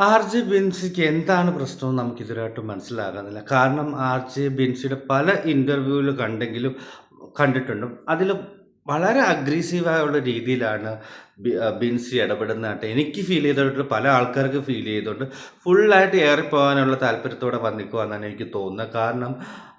R J ബിൻസിക്ക് എന്താണ് പ്രശ്നം നമുക്ക് ഇതുവരായിട്ടും മനസ്സിലാകുന്നില്ല കാരണം ആർ ജെ ബിൻസിയുടെ പല ഇന്റർവ്യൂവിൽ കണ്ടെങ്കിലും കണ്ടിട്ടുണ്ട്. അതിൽ വളരെ അഗ്രസീവായുള്ള രീതിയിലാണ് ബിൻസി ഇടപെടുന്നതായിട്ട് എനിക്ക് ഫീൽ ചെയ്തിട്ട് പല ആൾക്കാർക്ക് ഫീൽ ചെയ്തുകൊണ്ട് ഫുള്ളായിട്ട് ഏറിപ്പോകാനുള്ള താല്പര്യത്തോടെ വന്നിക്കുവാന്നാണ് എനിക്ക് തോന്നുന്നത്. കാരണം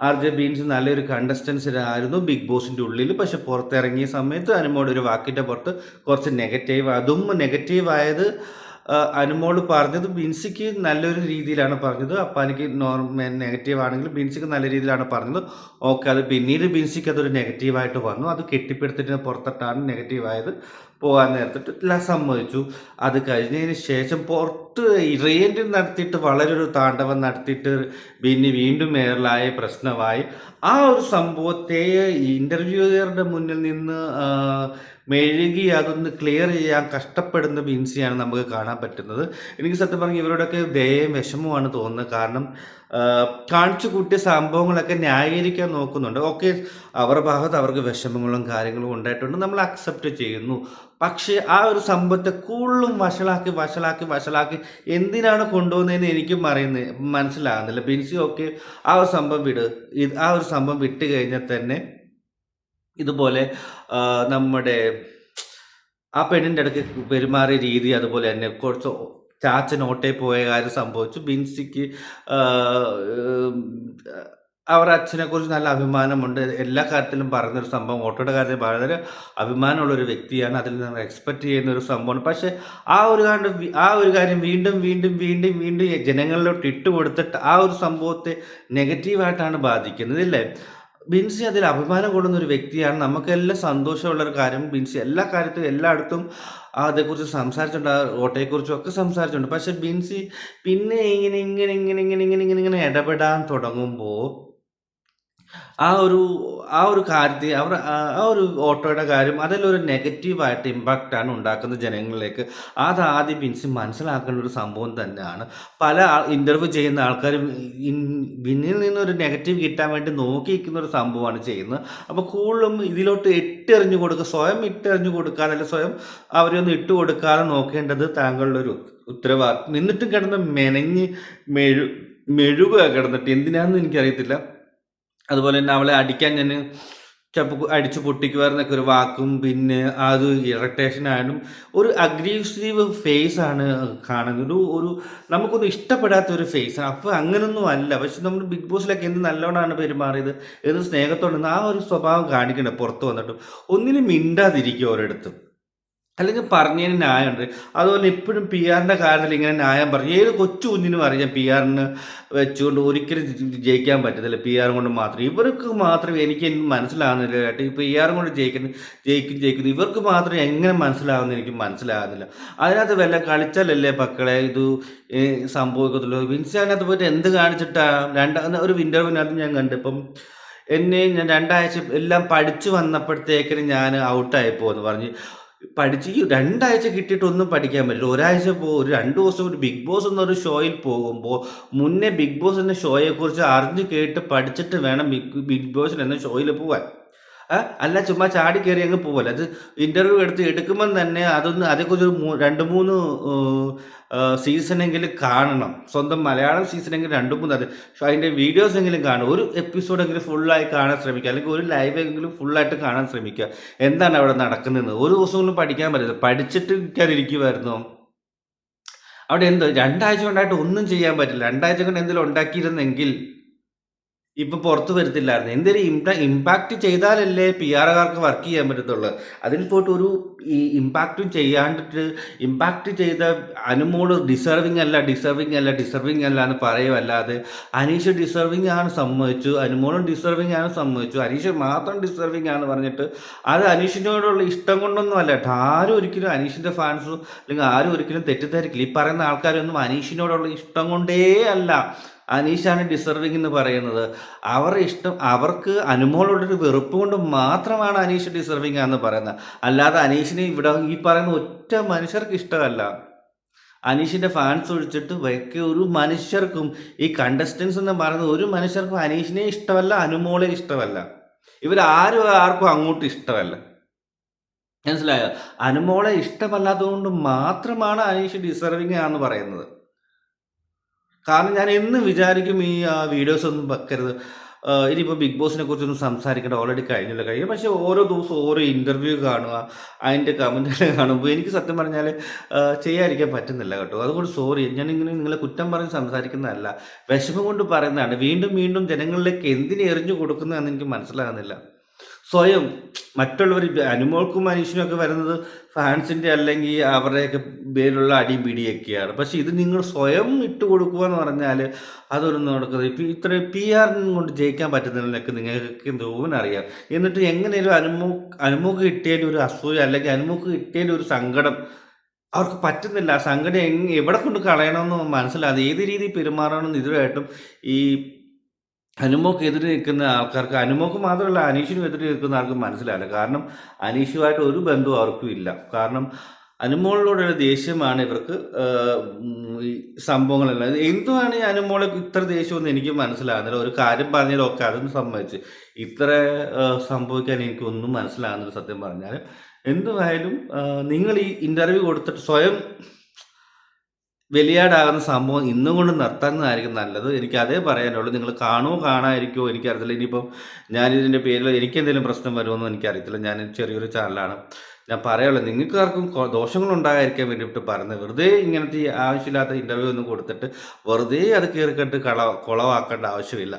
ആർ ജെ ബീൻസ് നല്ലൊരു കണ്ടസ്റ്റൻസിനായിരുന്നു ബിഗ് ബോസിന്റെ ഉള്ളിൽ പക്ഷെ പുറത്തിറങ്ങിയ സമയത്ത് അനുമോട് ഒരു വാക്കിന്റെ പുറത്ത് കുറച്ച് നെഗറ്റീവ് അതും നെഗറ്റീവ് ആയത് ആ, അനുമോൾ പറഞ്ഞത് ബിൻസിക്ക് നല്ലൊരു രീതിയിലാണ് പറഞ്ഞത്. അപ്പാനിക്ക് നോർമൽ നെഗറ്റീവ് ആണെങ്കിൽ ബിൻസിക്ക് നല്ല രീതിയിലാണ് പറഞ്ഞത്. ഓക്കെ അത് പിന്നീട് ബിൻസിക്ക് അതൊരു നെഗറ്റീവായിട്ട് വന്നു. അത് കെട്ടിപ്പിടുത്തിട്ട് പുറത്തിട്ടാണ് നെഗറ്റീവായത് പോകാൻ നേരത്തിട്ട് എല്ലാം സമ്മതിച്ചു. അത് കഴിഞ്ഞതിന് ശേഷം പുറത്ത് റേൻഡ് നടത്തിയിട്ട് വളരെ ഒരു താണ്ഡവം നടത്തിയിട്ട് പിന്നെ വീണ്ടും മേയറിലായ പ്രശ്നമായി. ആ ഒരു സംഭവത്തെ ഇന്റർവ്യൂയറുടെ മുന്നിൽ നിന്ന് മെഴുകി അതൊന്ന് ക്ലിയർ ചെയ്യാൻ കഷ്ടപ്പെടുന്ന ബിൻസിയാണ് നമുക്ക് കാണാൻ പറ്റുന്നത്. എനിക്ക് സത്യം പറഞ്ഞാൽ ഇവരോടൊക്കെ ദയയും വിഷമവുമാണ് തോന്നുന്നത്. കാരണം കാണിച്ചു കൂട്ടിയ സംഭവങ്ങളൊക്കെ ന്യായീകരിക്കാൻ നോക്കുന്നുണ്ട്. ഓക്കെ അവരുടെ ഭാഗത്ത് അവർക്ക് വിഷമങ്ങളും കാര്യങ്ങളും ഉണ്ടായിട്ടുണ്ട്. നമ്മൾ അക്സെപ്റ്റ് ചെയ്യുന്നു. പക്ഷേ ആ ഒരു സംഭവത്തെ കൂടുതലും വഷളാക്കി വഷളാക്കി വഷളാക്കി എന്തിനാണ് കൊണ്ടുപോകുന്നതെന്ന് എനിക്കും അറിയുന്നത് മനസ്സിലാകുന്നില്ല. ബിൻസി ഓക്കെ ആ ഒരു സംഭവം വിട്. ആ ഒരു സംഭവം വിട്ട് കഴിഞ്ഞാൽ തന്നെ ഇതുപോലെ നമ്മുടെ ആ പെണ്ണിന്റെ ഇടയ്ക്ക് പെരുമാറിയ രീതി അതുപോലെ തന്നെ കുറച്ച് ചാച്ചൻ പോയ കാര്യം സംഭവിച്ചു. ബിൻസിക്ക് അവരുടെ അച്ഛനെ കുറിച്ച് നല്ല അഭിമാനമുണ്ട്. എല്ലാ കാര്യത്തിലും പറയുന്നൊരു സംഭവം ഓട്ടോയുടെ കാര്യത്തിൽ വളരെ അഭിമാനമുള്ള ഒരു വ്യക്തിയാണ്. അതിൽ നിന്ന് എക്സ്പെക്ട് ചെയ്യുന്ന ഒരു സംഭവമാണ്. പക്ഷെ ആ ഒരു കാര്യം ആ ഒരു കാര്യം വീണ്ടും വീണ്ടും വീണ്ടും വീണ്ടും ജനങ്ങളിലോട്ട് ഇട്ട് കൊടുത്തിട്ട് ആ ഒരു സംഭവത്തെ നെഗറ്റീവായിട്ടാണ് ബാധിക്കുന്നത് ഇല്ലേ? ബിൻസി അതിൽ അഭിമാനം കൊള്ളുന്ന ഒരു വ്യക്തിയാണ്. നമുക്കെല്ലാം സന്തോഷമുള്ള ഒരു കാര്യം. ബിൻസി എല്ലാ കാര്യത്തിലും എല്ലായിടത്തും അതേക്കുറിച്ച് സംസാരിച്ചിട്ടുണ്ട് ആ ഓട്ടയെക്കുറിച്ചും ഒക്കെ സംസാരിച്ചിട്ടുണ്ട്. പക്ഷെ ബിൻസി പിന്നെ ഇങ്ങനെ ഇങ്ങനെ ഇങ്ങനെ ഇങ്ങനെ ഇങ്ങനെ ഇങ്ങനെ ഇങ്ങനെ ഇടപെടാൻ തുടങ്ങുമ്പോൾ ആ ഒരു ആ ഒരു കാര്യത്തിൽ അവർ ആ ഒരു ഓട്ടോയുടെ കാര്യം അതിലൊരു നെഗറ്റീവായിട്ട് ഇമ്പാക്റ്റാണ് ഉണ്ടാക്കുന്നത് ജനങ്ങളിലേക്ക്. അത് ആദ്യം ബിൻസി മനസ്സിലാക്കേണ്ട ഒരു സംഭവം തന്നെയാണ്. പല ഇന്റർവ്യൂ ചെയ്യുന്ന ആൾക്കാരും ബിന്നിൽ നിന്നൊരു നെഗറ്റീവ് കിട്ടാൻ വേണ്ടി നോക്കി നിൽക്കുന്ന ഒരു സംഭവമാണ് ചെയ്യുന്നത്. അപ്പോൾ കൂടുതലും ഇതിലോട്ട് ഇട്ടെറിഞ്ഞു കൊടുക്കുക സ്വയം ഇട്ടെറിഞ്ഞു കൊടുക്കാതെ അല്ലെങ്കിൽ സ്വയം അവരൊന്നും ഇട്ട് കൊടുക്കാതെ നോക്കേണ്ടത് താങ്കളുടെ ഒരു ഉത്തരവാദിത്വം. നിന്നിട്ടും കിടന്ന് മെനഞ്ഞ് മെഴു മെഴുകുക കിടന്നിട്ട് എന്തിനാണെന്ന് എനിക്കറിയത്തില്ല. അതുപോലെ തന്നെ അവളെ അടിക്കാൻ ഞാൻ ചപ്പ് അടിച്ച് പൊട്ടിക്കുമായിരുന്നൊക്കെ ഒരു വാക്കും പിന്നെ അത് ഇറിറ്റേഷൻ ആയാലും ഒരു അഗ്രസീവ് ഫേസ് ആണ് കാണുന്നത്. ഒരു ഒരു നമുക്കൊന്നും ഇഷ്ടപ്പെടാത്ത ഒരു ഫേസ് ആണ്. അപ്പോൾ അങ്ങനൊന്നും അല്ല. പക്ഷെ നമ്മൾ ബിഗ് ബോസിലൊക്കെ എന്ത് നല്ലോണമാണ് പെരുമാറിയത്? എന്ത് സ്നേഹത്തോടെ ആ ഒരു സ്വഭാവം കാണിക്കണ്ടേ? പുറത്ത് വന്നിട്ടും. ഒന്നിനും മിണ്ടാതിരിക്കും ഒരിടത്തും അല്ലെങ്കിൽ പറഞ്ഞതിന് ന്യായമുണ്ട്. അതുപോലെ ഇപ്പോഴും പി ആറിന്റെ കാര്യത്തിൽ ഇങ്ങനെ ന്യായം പറഞ്ഞു ഏത് കൊച്ചു കുഞ്ഞിനും അറിയാം പി ആറിന് വെച്ചുകൊണ്ട് ഒരിക്കലും ജയിക്കാൻ പറ്റത്തില്ല. പി ആർ കൊണ്ട് മാത്രം. ഇവർക്ക് മാത്രം എനിക്ക് മനസ്സിലാകുന്നില്ല കേട്ടോ. ഈ പി കൊണ്ട് ജയിക്കുന്ന ജയിക്കും ജയിക്കുന്നു. ഇവർക്ക് മാത്രം എങ്ങനെ മനസ്സിലാകുന്ന എനിക്ക് മനസ്സിലാകുന്നില്ല അതിനകത്ത് വല്ല കളിച്ചാലല്ലേ മക്കളെ ഇത് സംഭവിക്കത്തുള്ളൂ? വിൻസി അതിനകത്ത് പോയിട്ട് എന്ത് കാണിച്ചിട്ടാണ് രണ്ടാം ഒരു ഇന്റർവ്യൂവിനകത്ത് ഞാൻ കണ്ടു. ഇപ്പം എന്നെ ഞാൻ രണ്ടാഴ്ച എല്ലാം പഠിച്ചു വന്നപ്പോഴത്തേക്കിന് ഞാൻ ഔട്ടായി പോകുന്നു പറഞ്ഞ് പഠിച്ച് ഈ രണ്ടാഴ്ച കിട്ടിയിട്ടൊന്നും പഠിക്കാൻ പറ്റില്ല. ഒരാഴ്ച പോ ഒരു രണ്ട് ദിവസം ഒരു ബിഗ് ബോസ് എന്നൊരു ഷോയിൽ പോകുമ്പോൾ മുന്നേ ബിഗ് ബോസ് എന്ന ഷോയെക്കുറിച്ച് അറിഞ്ഞ് കേട്ട് പഠിച്ചിട്ട് വേണം ബിഗ് ബിഗ് ബോസിൽ എന്ന ഷോയിൽ പോവാൻ. ആ, അല്ല ചുമ്മാ ചാടി കയറി അങ്ങ് പോവല്ല? അത് ഇന്റർവ്യൂ എടുത്ത് എടുക്കുമ്പം തന്നെ അതൊന്ന് അതേക്കുറിച്ച് രണ്ട് മൂന്ന് സീസണെങ്കിലും കാണണം. സ്വന്തം മലയാളം സീസണെങ്കിലും രണ്ട് മൂന്ന് അത് അതിന്റെ വീഡിയോസ് എങ്കിലും കാണും. ഒരു എപ്പിസോഡെങ്കിലും ഫുള്ളായി കാണാൻ ശ്രമിക്കുക. അല്ലെങ്കിൽ ഒരു ലൈവ് എങ്കിലും ഫുള്ളായിട്ട് കാണാൻ ശ്രമിക്കുക. എന്താണ് അവിടെ നടക്കുന്നത് ഒരു ദിവസം പഠിക്കാൻ പറ്റില്ല. പഠിച്ചിട്ട് ഇരിക്കുമായിരുന്നു അവിടെ എന്തോ രണ്ടാഴ്ച കൊണ്ടായിട്ട് ഒന്നും ചെയ്യാൻ പറ്റില്ല. രണ്ടാഴ്ച കൊണ്ട് എന്തെങ്കിലും ഉണ്ടാക്കിയിരുന്നെങ്കിൽ ഇപ്പം പുറത്തു വരുത്തില്ലായിരുന്നു. എന്തൊരു ഇമ്പാ ഇമ്പാക്റ്റ് ചെയ്താലല്ലേ പി ആറുകാർക്ക് വർക്ക് ചെയ്യാൻ പറ്റത്തുള്ളൂ. അതിൽ പോയിട്ട് ഒരു ഈ ഇമ്പാക്റ്റും ചെയ്യാണ്ടിട്ട് ഇമ്പാക്റ്റ് ചെയ്ത അനുമോൾ ഡിസർവിങ് അല്ല ഡിസർവിങ് അല്ല ഡിസർവിങ് അല്ല എന്ന് പറയുമല്ലാതെ അനീഷ് ഡിസർവിങ് ആണ് സമ്മതിച്ചു. അനുമോളും ഡിസർവിങ് ആണ് സമ്മതിച്ചു. അനീഷ് മാത്രം ഡിസർവിങ് ആണ് പറഞ്ഞിട്ട് അത് അനീഷിനോടുള്ള ഇഷ്ടം കൊണ്ടൊന്നും അല്ല ആരും ഒരിക്കലും അനീഷിന്റെ ഫാൻസും അല്ലെങ്കിൽ ആരും ഒരിക്കലും തെറ്റിദ്ധരിക്കില്ല. ഈ പറയുന്ന ആൾക്കാരൊന്നും അനീഷിനോടുള്ള ഇഷ്ടം കൊണ്ടേ അല്ല അനീഷാണ് ഡിസർവിങ് എന്ന് പറയുന്നത്. അവരുടെ ഇഷ്ടം അവർക്ക് അനുമോളുള്ളൊരു വെറുപ്പ് കൊണ്ട് മാത്രമാണ് അനീഷ് ഡിസർവിങ് എന്ന് പറയുന്നത്. അല്ലാതെ അനീഷിനെ ഇവിടെ ഈ പറയുന്ന ഒറ്റ മനുഷ്യർക്ക് ഇഷ്ടമല്ല. അനീഷിന്റെ ഫാൻസ് ഒഴിച്ചിട്ട് ബാക്കി ഒരു മനുഷ്യർക്കും ഈ കണ്ടസ്റ്റൻസ് എന്ന് പറയുന്നത് ഒരു മനുഷ്യർക്കും അനീഷിനെ ഇഷ്ടമല്ല അനുമോളെ ഇഷ്ടമല്ല. ഇവരാരും ആർക്കും അങ്ങോട്ട് ഇഷ്ടമല്ല. മനസ്സിലായോ? അനുമോളെ ഇഷ്ടമല്ലാത്തതുകൊണ്ട് മാത്രമാണ് അനീഷ് ഡിസർവിങ് ആണെന്ന് പറയുന്നത്. കാരണം ഞാൻ എന്നും വിചാരിക്കും ഈ വീഡിയോസ് ഒന്നും വെക്കരുത്. ഇനിയിപ്പോൾ ബിഗ് ബോസിനെ കുറിച്ചൊന്നും സംസാരിക്കേണ്ട ഓൾറെഡി കഴിഞ്ഞല്ലോ. കഴിഞ്ഞു പക്ഷേ ഓരോ ദിവസവും ഓരോ ഇന്റർവ്യൂ കാണുക അതിന്റെ കമന്റുകൾ കാണുമ്പോൾ എനിക്ക് സത്യം പറഞ്ഞാൽ ചെയ്യാതിരിക്കാൻ പറ്റുന്നില്ല കേട്ടോ. അതുകൊണ്ട് സോറി ഞാനിങ്ങനെ നിങ്ങളെ കുറ്റം പറഞ്ഞ് സംസാരിക്കുന്നതല്ല. വിഷമം കൊണ്ട് പറയുന്നതാണ്. വീണ്ടും വീണ്ടും ജനങ്ങളിലേക്ക് എന്തിനെറിഞ്ഞു കൊടുക്കുന്നതെന്ന് എനിക്ക് മനസ്സിലാകുന്നില്ല. സ്വയം മറ്റുള്ളവർ അനുമോൾക്കും മനീഷിനും ഒക്കെ വരുന്നത് ഫാൻസിന്റെ അല്ലെങ്കിൽ അവരുടെയൊക്കെ പേരിലുള്ള അടിയും പിടിയൊക്കെയാണ് പക്ഷെ ഇത് നിങ്ങൾ സ്വയം ഇട്ട് കൊടുക്കുക എന്ന് പറഞ്ഞാൽ അതൊരു നടക്കുന്നത് ഇപ്പം ഇത്ര പി ആറിനും കൊണ്ട് ജയിക്കാൻ പറ്റുന്നതിനൊക്കെ നിങ്ങൾക്ക് തോന്നറിയാം എന്നിട്ട് എങ്ങനെയും അനുമോ അനുമോക്ക് കിട്ടിയതിന്റെ ഒരു അസൂയ അല്ലെങ്കിൽ അനുമോക്ക് കിട്ടിയതിന്റെ ഒരു സങ്കടം അവർക്ക് പറ്റുന്നില്ല. ആ സങ്കടം എവിടെ കൊണ്ട് കളയണമെന്ന് മനസ്സിലാതെ ഏത് രീതിയിൽ പെരുമാറണമെന്ന് ഇതുവരെയായിട്ടും ഈ അനുമോക്ക് എതിരെ നിൽക്കുന്ന ആൾക്കാർക്ക് അനുമോക്ക് മാത്രമല്ല അനീഷിനും എതിരെ നിൽക്കുന്ന ആൾക്കും മനസ്സിലാവില്ല കാരണം അനീഷുമായിട്ട് ഒരു ബന്ധവും അവർക്കും ഇല്ല. കാരണം അനുമോളിനോടുള്ള ദേഷ്യമാണ് ഇവർക്ക് ഈ സംഭവങ്ങളെല്ലാം. എന്തുമാണ് ഈ അനുമോളെ ഇത്ര ദേഷ്യമെന്ന് എനിക്ക് മനസ്സിലാകുന്നില്ല. ഒരു കാര്യം പറഞ്ഞാലും ഒക്കെ അതൊന്നും സമ്മതിച്ച്. ഇത്ര സംഭവിക്കാൻ എനിക്കൊന്നും മനസ്സിലാകുന്നില്ല സത്യം പറഞ്ഞാൽ എന്തുമായാലും നിങ്ങൾ ഈ ഇന്റർവ്യൂ കൊടുത്തിട്ട് സ്വയം വെളിയാടാകുന്ന സംഭവം ഇന്നും കൊണ്ട് നിർത്തുന്നതായിരിക്കും നല്ലത്. എനിക്ക് അതേ പറയാനുള്ളൂ. നിങ്ങൾ കാണുമോ കാണാതിരിക്കുമോ എനിക്കറിയത്തില്ല. ഇനിയിപ്പോൾ ഞാനിതിന്റെ പേരിൽ എനിക്കെന്തെങ്കിലും പ്രശ്നം വരുമെന്നും എനിക്കറിയത്തില്ല. ഞാൻ ചെറിയൊരു ചാനലാണ്. ഞാൻ പറയുള്ളൂ നിങ്ങൾക്ക് ആർക്കും ദോഷങ്ങൾ ഉണ്ടാകാതിരിക്കാൻ വേണ്ടിയിട്ട് പറയുന്നത് വെറുതെ ഇങ്ങനത്തെ ആവശ്യമില്ലാത്ത ഇന്റർവ്യൂ ഒന്നും കൊടുത്തിട്ട് വെറുതെ അത് കയറിക്കട്ട് കള കുളവാക്കേണ്ട ആവശ്യമില്ല.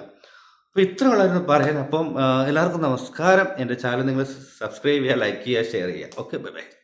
അപ്പോൾ ഇത്ര ഉള്ളായിരുന്നു പറയാൻ. അപ്പം എല്ലാവർക്കും നമസ്കാരം. എന്റെ ചാനൽ നിങ്ങൾ സബ്സ്ക്രൈബ് ചെയ്യുക ലൈക്ക് ചെയ്യുക ഷെയർ ചെയ്യുക. Okay bye bye